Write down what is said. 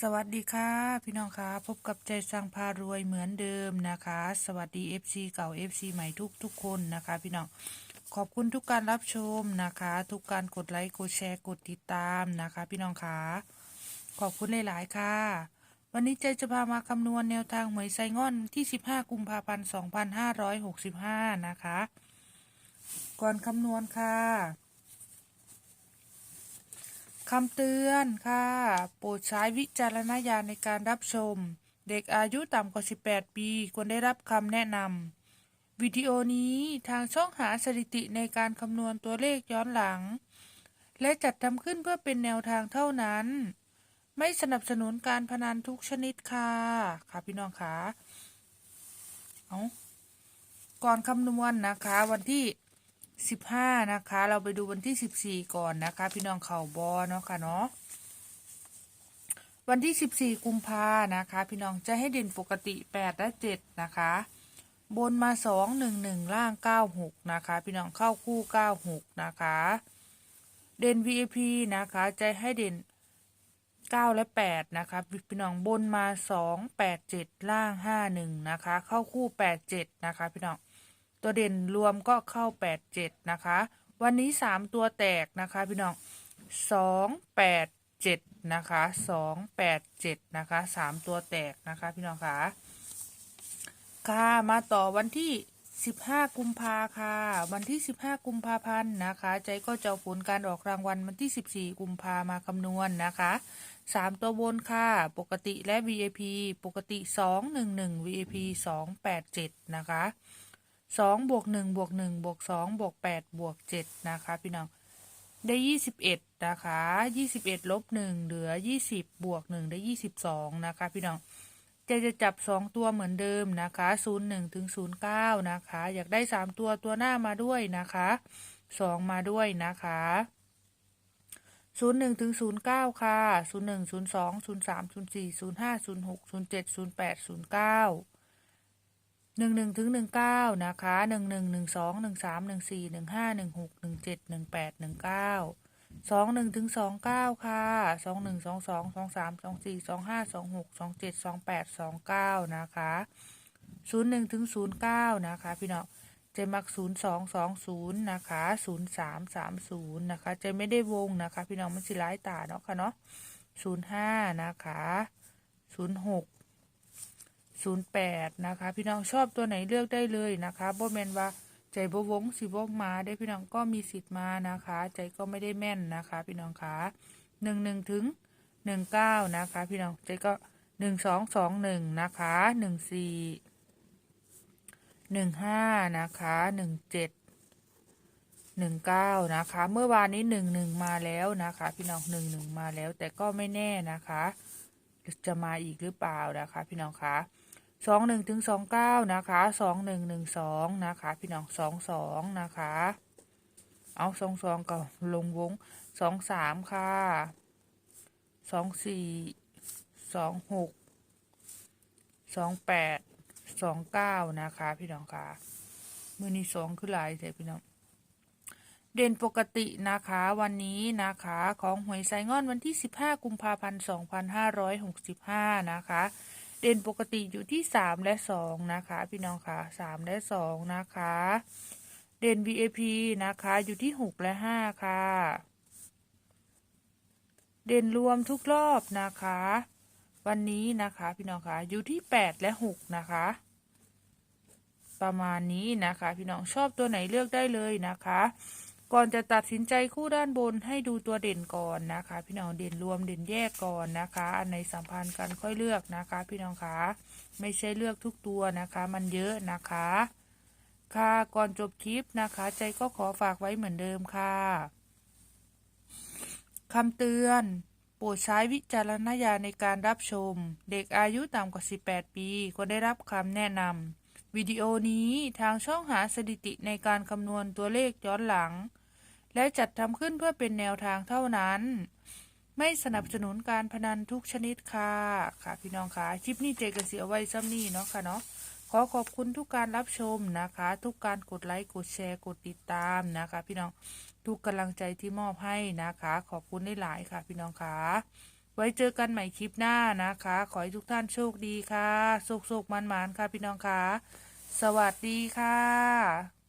สวัสดีค่ะ พี่น้องคะพบกับใจสร้างพารวยเหมือนเดิมนะคะ สวัสดี FC เก่า FC ใหม่ทุกทุกคนนะคะ พี่น้องขอบคุณทุกการรับชมนะคะ ทุกการกดไลค์กดแชร์กดติดตามนะคะ พี่น้องคะขอบคุณหลาย ๆ ค่ะ วันนี้ใจจะพามาคำนวณแนวทางหวยไซง่อนที่ 15 กุมภาพันธ์ 2565 นะคะ ก่อนคำนวณค่ะ คำเตือนค่ะ โปรดใช้วิจารณญาณในการรับชม เด็กอายุต่ำกว่า 18 ปี ควรได้รับคำแนะนำวิดีโอนี้ทางช่องหาสถิติในการคำนวณตัวเลขย้อนหลัง และจัดทำขึ้นเพื่อเป็นแนวทางเท่านั้น ไม่สนับสนุนการพนันทุกชนิดค่ะ ค่ะพี่น้องคะเอาก่อนคำนวณนะคะวันที่ สิบห้านะคะ เราไปดูวันที่สิบสี่ก่อนนะคะ พี่น้องเข่าบอเนาะค่ะเนาะวันที่สิบสี่กุมภานะคะ พี่น้องจะให้เด่นปกติแปดและเจ็ดนะคะ บนมาสองหนึ่งหนึ่งล่างเก้าหกนะคะ พี่น้องเข้าคู่เก้าหกนะคะ เด่น VIP นะคะจะให้เด่นเก้าและแปดนะคะ พี่น้องบนมาสองแปดเจ็ดล่างห้าหนึ่งนะคะ เข้าคู่แปดเจ็ดนะคะ พี่น้อง ตัวเด่นรวมก็เข้า 8 7 นะคะ วันนี้ 3 ตัวแตกนะคะ พี่น้อง 2 8 7 นะคะ 2 8 7 นะคะ 3 ตัวแตกนะคะ พี่น้องคะค่ะมาต่อวันที่ 15 กุมภาค่ะ วันที่ 15 กุมภาพันธ์นะคะ ใจก็จะผลการออกรางวัลวันที่ 14 กุมภามาคำนวณนะคะ 3 ตัวบนค่ะ ปกติและ VIP ปกติ 211 VIP 287 นะคะ สองบวกหนึ่งบวกหนึ่งบวกสองบวกแปดบวกเจ็ดนะคะพี่น้องได้ยี่สิบเอ็ดนะคะยี่สิบเอ็ดลบหนึ่งเหลือยี่สิบบวกหนึ่งได้ยี่สิบสองนะคะพี่น้องจะจะจับสองตัวเหมือนเดิมนะคะศูนย์หนึ่งถึงศูนย์เก้านะคะ อยากได้สามตัวตัวหน้ามาด้วยนะคะสองมาด้วยนะคะศูนย์หนึ่งถึงศูนย์เก้าค่ะศูนย์หนึ่งศูนย์สองศูนย์สามศูนย์สี่ศูนย์ห้าศูนย์หกศูนย์เจ็ดศูนย์แปดศูนย์เก้า หนึ่งหนึ่งถึงหนึ่งเก้านะคะหนึ่งหนึ่งหนึ่งสองหนึ่งสามหนึ่งสี่หนึ่งห้าหนึ่งหกหนึ่งเจ็ดหนึ่งแปดหนึ่งเก้าสองหนึ่งถึงสองเก้าค่ะสองหนึ่งสองสองสองสามสองสี่สองห้าสองหกสองเจ็ดสองแปดสองเก้านะคะศูนย์หนึ่งถึงศูนย์เก้านะคะพี่น้องเจมักศูนย์สองสองศูนย์นะคะศูนย์สามสามศูนย์นะคะเจไม่ได้วงนะคะพี่น้องมันสิร้ายตาเนาะค่ะเนาะศูนย์ห้านะคะศูนย์หก ศูนย์แปดนะคะ พี่น้องชอบตัวไหนเลือกได้เลยนะคะโบแมนว่าใจบวงสิบวมาได้พี่น้องก็มีสิทธิ์มานะคะ ใจก็ไม่ได้แม่นนะคะ พี่น้องคะหนึ่งหนึ่งถึงหนึ่งเก้านะคะ พี่น้องใจก็หนึ่งสองสองหนึ่งนะคะหนึ่งสี่หนึ่งห้านะคะหนึ่งเจ็ดหนึ่งเก้านะคะ เมื่อวานนี้หนึ่งหนึ่งมาแล้วนะคะ พี่น้องหนึ่งหนึ่งมาแล้ว แต่ก็ไม่แน่นะคะ จะมาอีกหรือเปล่านะคะ พี่น้องคะ สองหนึ่งถึงสองเก้านะคะสองหนึ่งหนึ่งสองนะคะ พี่น้องสองสองนะคะ เอาสองสองก็ลงวงสองสามค่ะสองสี่สองหกสองแปดสองเก้านะคะ พี่น้องคะมือนี้สองคือหลายแต่พี่น้องเด่นปกตินะคะวันนี้นะคะของหวยไซงอนวันที่ 15 กุมภาพันธ์ 2565 นะคะ เด่นปกติอยู่ที่3และ2นะคะ พี่น้องคะ3และ2นะคะ เด่น VIP นะคะอยู่ที่6และ5ค่ะ เด่นรวมทุกรอบนะคะ วันนี้นะคะ พี่น้องคะอยู่ที่8และ6นะคะ ประมาณนี้นะคะ พี่น้องชอบตัวไหนเลือกได้เลยนะคะ ก่อนจะตัดสินใจคู่ด้านบนให้ดูตัวเด่นก่อนนะคะ พี่น้องเด่นรวมเด่นแยกก่อนนะคะ อันในสัมพันธ์กันค่อยเลือกนะคะ พี่น้องคะไม่ใช่เลือกทุกตัวนะคะ มันเยอะนะคะ ค่ะก่อนจบคลิปนะคะ ใจก็ขอฝากไว้เหมือนเดิมค่ะคำเตือนโปรดใช้วิจารณญาณในการรับชม เด็กอายุต่ำกว่า 18 ปีควรได้รับคำแนะนำวิดีโอนี้ทางช่องหาสถิติในการคำนวณตัวเลขย้อนหลัง และจัดทำขึ้นเพื่อเป็นแนวทางเท่านั้น ไม่สนับสนุนการพนันทุกชนิดค่ะ ค่ะพี่น้องคะคลิปนี้เจกันเสียไว้ซ้ำนี่เนาะค่ะเนาะขอขอบคุณทุกการรับชมนะคะ ทุกการกดไลค์กดแชร์กดติดตามนะคะ พี่น้องทุกกำลังใจที่มอบให้นะคะ ขอบคุณได้หลายค่ะ พี่น้องคะไว้เจอกันใหม่คลิปหน้านะคะ ขอให้ทุกท่านโชคดีค่ะสุขๆมันๆค่ะพี่น้องค่ะ สวัสดีค่ะ